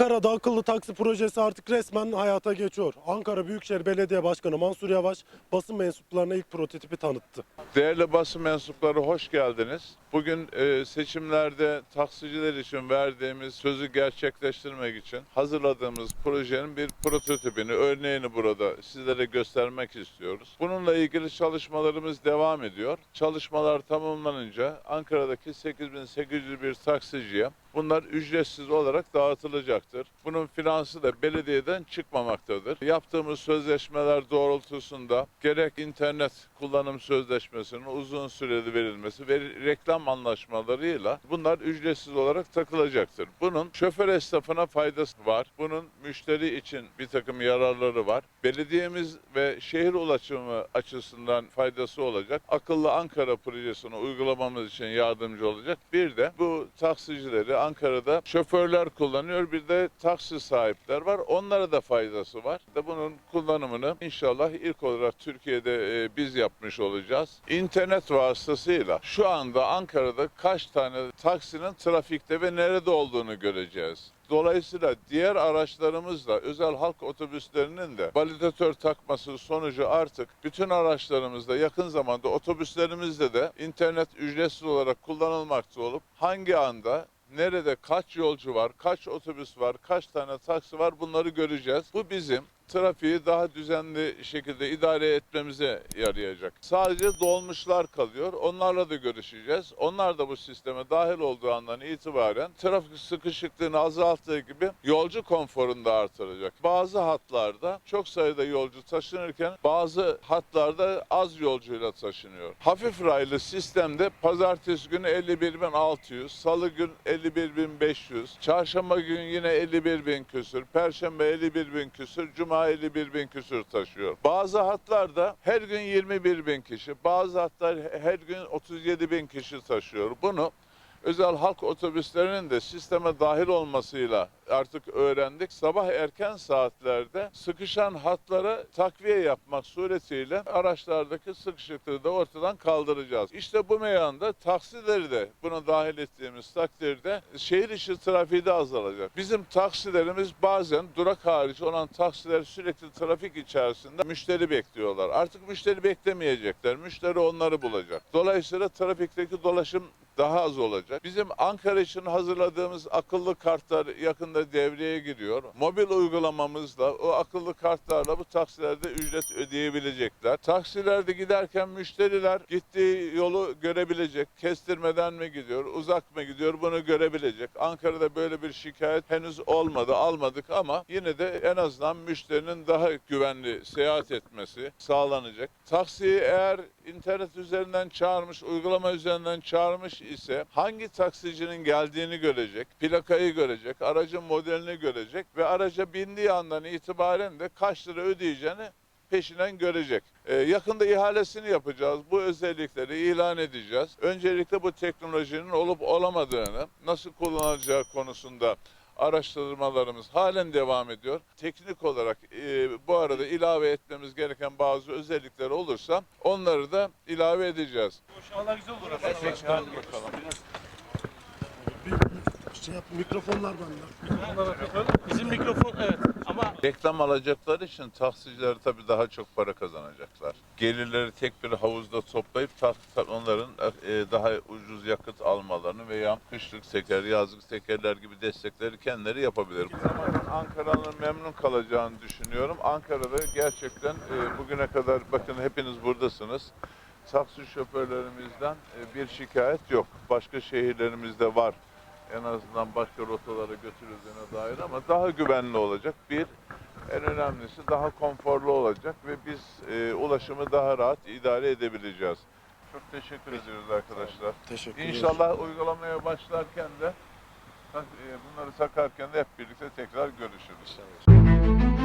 Ankara'da akıllı taksi projesi artık resmen hayata geçiyor. Ankara Büyükşehir Belediye Başkanı Mansur Yavaş basın mensuplarına ilk prototipi tanıttı. Değerli basın mensupları hoş geldiniz. Bugün e, seçimlerde taksiciler için verdiğimiz sözü gerçekleştirmek için hazırladığımız projenin bir prototipini, örneğini burada sizlere göstermek istiyoruz. Bununla ilgili çalışmalarımız devam ediyor. Çalışmalar tamamlanınca Ankara'daki 8801 taksiciye bunlar ücretsiz olarak dağıtılacaktır. Bunun finansı da belediyeden çıkmamaktadır. Yaptığımız sözleşmeler doğrultusunda gerek internet kullanım sözleşmesinin uzun süreli verilmesi ve reklam anlaşmalarıyla bunlar ücretsiz olarak takılacaktır. Bunun şoför esnafına faydası var. Bunun müşteri için bir takım yararları var. Belediyemiz ve şehir ulaşımı açısından faydası olacak. Akıllı Ankara projesini uygulamamız için yardımcı olacak. Bir de bu taksicileri Ankara'da şoförler kullanıyor. Bir de taksi sahipler var. Onlara da faydası var. De bunun kullanımını inşallah ilk olarak Türkiye'de e, biz yapmış olacağız. İnternet vasıtasıyla şu anda Ankara'da kaç tane taksinin trafikte ve nerede olduğunu göreceğiz. Dolayısıyla diğer araçlarımızla özel halk otobüslerinin de validatör takması sonucu artık bütün araçlarımızda yakın zamanda otobüslerimizde de internet ücretsiz olarak kullanılmakta olup hangi anda nerede kaç yolcu var, kaç otobüs var, kaç tane taksi var bunları göreceğiz. Bu bizim trafiği daha düzenli şekilde idare etmemize yarayacak. Sadece dolmuşlar kalıyor. Onlarla da görüşeceğiz. Onlar da bu sisteme dahil olduğu andan itibaren trafik sıkışıklığını azalttığı gibi yolcu konforunu da artıracak. Bazı hatlarda çok sayıda yolcu taşınırken bazı hatlarda az yolcuyla taşınıyor. Hafif raylı sistemde pazartesi günü 51.600, salı gün 51.500, çarşamba gün yine 51.000 küsür, perşembe 51.000 küsür, cuma 51 bin küsür taşıyor. Bazı hatlarda her gün 21 bin kişi, bazı hatlar her gün 37 bin kişi taşıyor. Bunu özel halk otobüslerinin de sisteme dahil olmasıyla artık öğrendik. Sabah erken saatlerde sıkışan hatlara takviye yapmak suretiyle araçlardaki sıkışıklığı da ortadan kaldıracağız. İşte bu meyanda taksileri de buna dahil ettiğimiz takdirde şehir içi trafiği de azalacak. Bizim taksilerimiz bazen durak hariç olan taksiler sürekli trafik içerisinde müşteri bekliyorlar. Artık müşteri beklemeyecekler. Müşteri onları bulacak. Dolayısıyla trafikteki dolaşım daha az olacak. Bizim Ankara için hazırladığımız akıllı kartlar yakında devreye giriyor. Mobil uygulamamızla o akıllı kartlarla bu taksilerde ücret ödeyebilecekler. Taksilerde giderken müşteriler gittiği yolu görebilecek. Kestirmeden mi gidiyor, uzak mı gidiyor bunu görebilecek. Ankara'da böyle bir şikayet henüz olmadı, almadık ama yine de en azından müşterinin daha güvenli seyahat etmesi sağlanacak. Taksiyi eğer internet üzerinden çağırmış, uygulama üzerinden çağırmış ise hangi taksicinin geldiğini görecek, plakayı görecek, aracın modelini görecek ve araca bindiği andan itibaren de kaç lira ödeyeceğini peşinden görecek. Ee, yakında ihalesini yapacağız. Bu özellikleri ilan edeceğiz. Öncelikle bu teknolojinin olup olamadığını, nasıl kullanılacağı konusunda araştırmalarımız halen devam ediyor. Teknik olarak e, bu arada ilave etmemiz gereken bazı özellikler olursa onları da ilave edeceğiz. İnşallah güzel olur hadi bakalım. Şey yap, mikrofonlar bende. Bizim mikrofon evet ama Reklam alacakları için taksiciler tabii daha çok para kazanacaklar. Gelirleri tek bir havuzda toplayıp ta- ta- onların e, daha ucuz yakıt almalarını veya kışlık teker, yazlık tekerler gibi destekleri kendileri yapabilir. Bu zaman Ankara'nın memnun kalacağını düşünüyorum. Ankara'da gerçekten e, bugüne kadar bakın hepiniz buradasınız. Taksi şoförlerimizden e, bir şikayet yok. Başka şehirlerimizde var en azından başka rotalara götürüldüğüne dair ama daha güvenli olacak. Bir, en önemlisi daha konforlu olacak ve biz e, ulaşımı daha rahat idare edebileceğiz. Çok teşekkür ediyoruz arkadaşlar. Teşekkür. İnşallah uygulamaya başlarken de e, bunları takarken de hep birlikte tekrar görüşürüz.